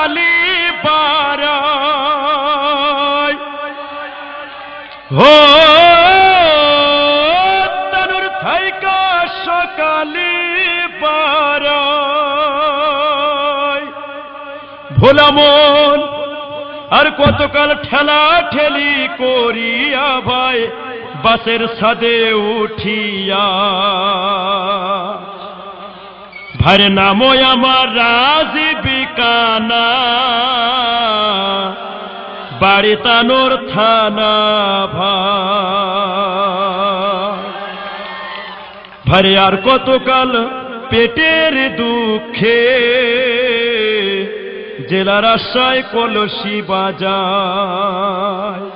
সকালি পারায় হো, তনুর থাইকা সকালি পারায় ভোলা মন, আর কতকাল ঠেলা ঠেলি করিয়া ভাই, বাসের সাদে উঠিয়া। ভাইরে নামো আমার রাজীবিকানা বাড়ি তানোর থানা ভারে আর কতকাল পেটের দুঃখে। জেলার আশায় কলসি বাজায়।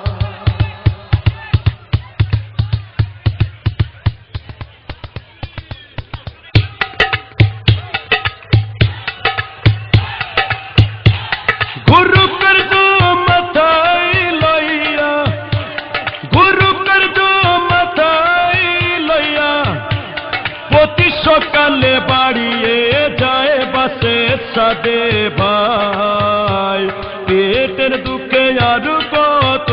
আর কত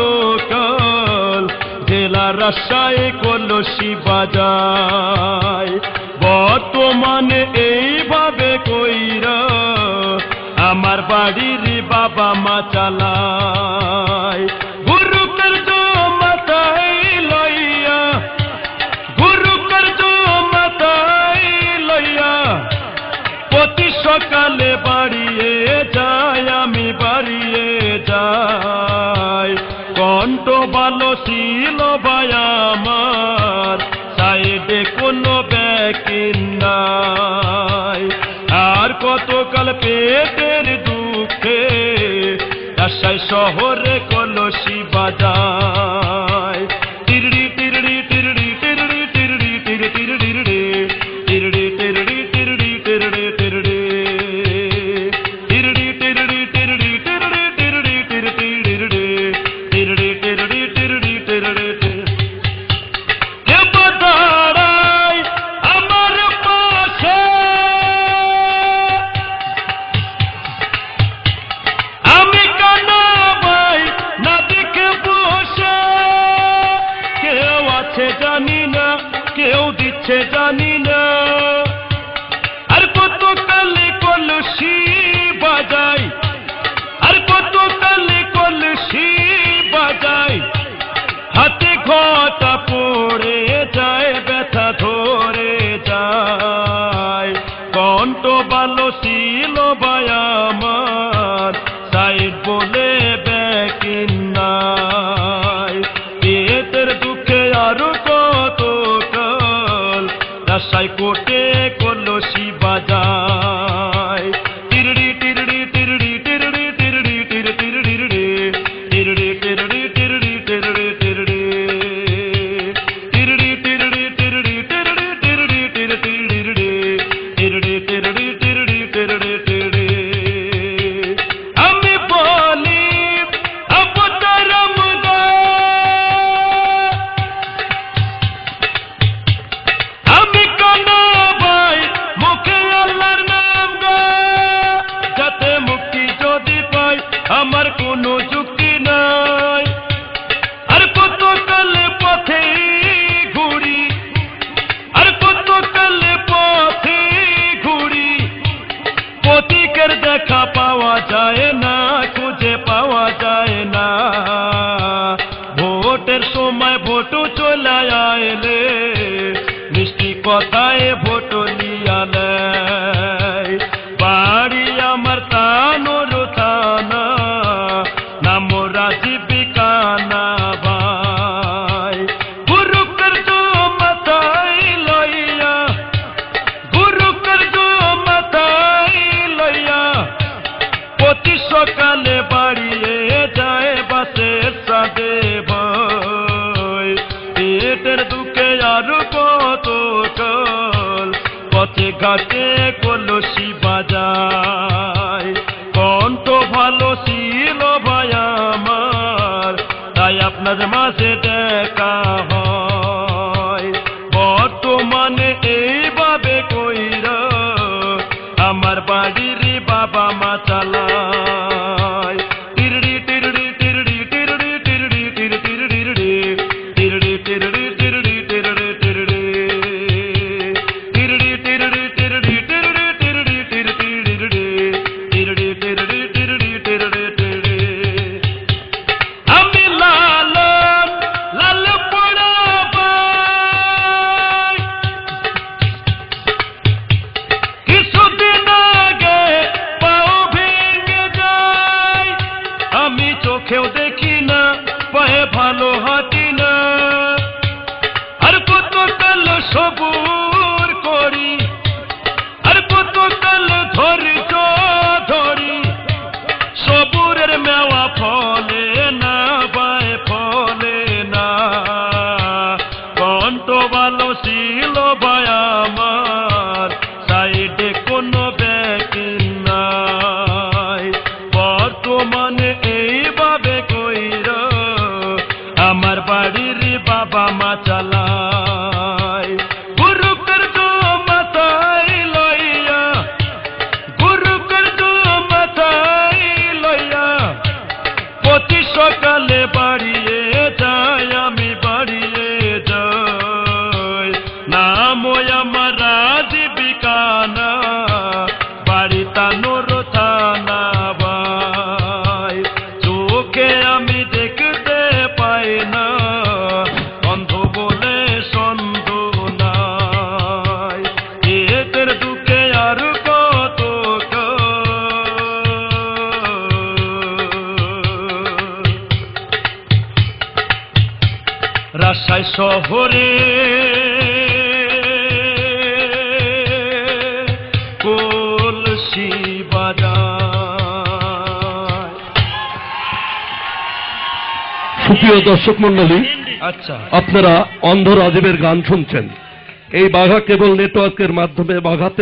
কাল জেলা রাশায় কলসি বাজায় বর্তমানে এইভাবে কইরা আমার বাড়ির বাবা মা চালায়। ভাই আমার সাইডে কোনো ব্যাকিন নাই। আর কতকাল পেটের দুঃখে রাজশাহী শহরে কলসি বাজায়। ব্যথা ধরে যায়। কণ্ঠ ভালো ভাই আমার, সাইড বলে ব্যাকিন পেটের দুঃখে আরও কত কাল রাস্তায় কোটে প্রতি সকালে বাড়িয়ে যায় বাসের ভাই পেটের দুঃখে আর কত কাল পথে ঘাটে কলসি বাজায়। কণ্ঠ ভালো ছিল ভাই আমার, তাই আপনার মাঝে দেখা হয়। বর্তমানে এইভাবে কইরা, আমার বাড়ির baba matala কতকাল সবুর করি, আর কতকাল ধৈর্য ধরি। সবুরের মেওয়া ফলে না, বায় ফলে না। কণ্ঠ ভালো ছিল আমার, সাইডে নাই। বর্তমানে এইভাবে কইর, আমার বাড়ির বাবা মা চাল আমি দেখতে পাই না। অন্ধ বলে সন্দ নাই। এদের দুঃখে কত রাজশাহী শহরে কলসি সুপ্রিয় দর্শক মন্ডলী আচ্ছা। আপনারা অন্ধ রাজীবের গান শুনছেন। এই বাঘা কেবল নেটওয়ার্কের মাধ্যমে বাঘাতে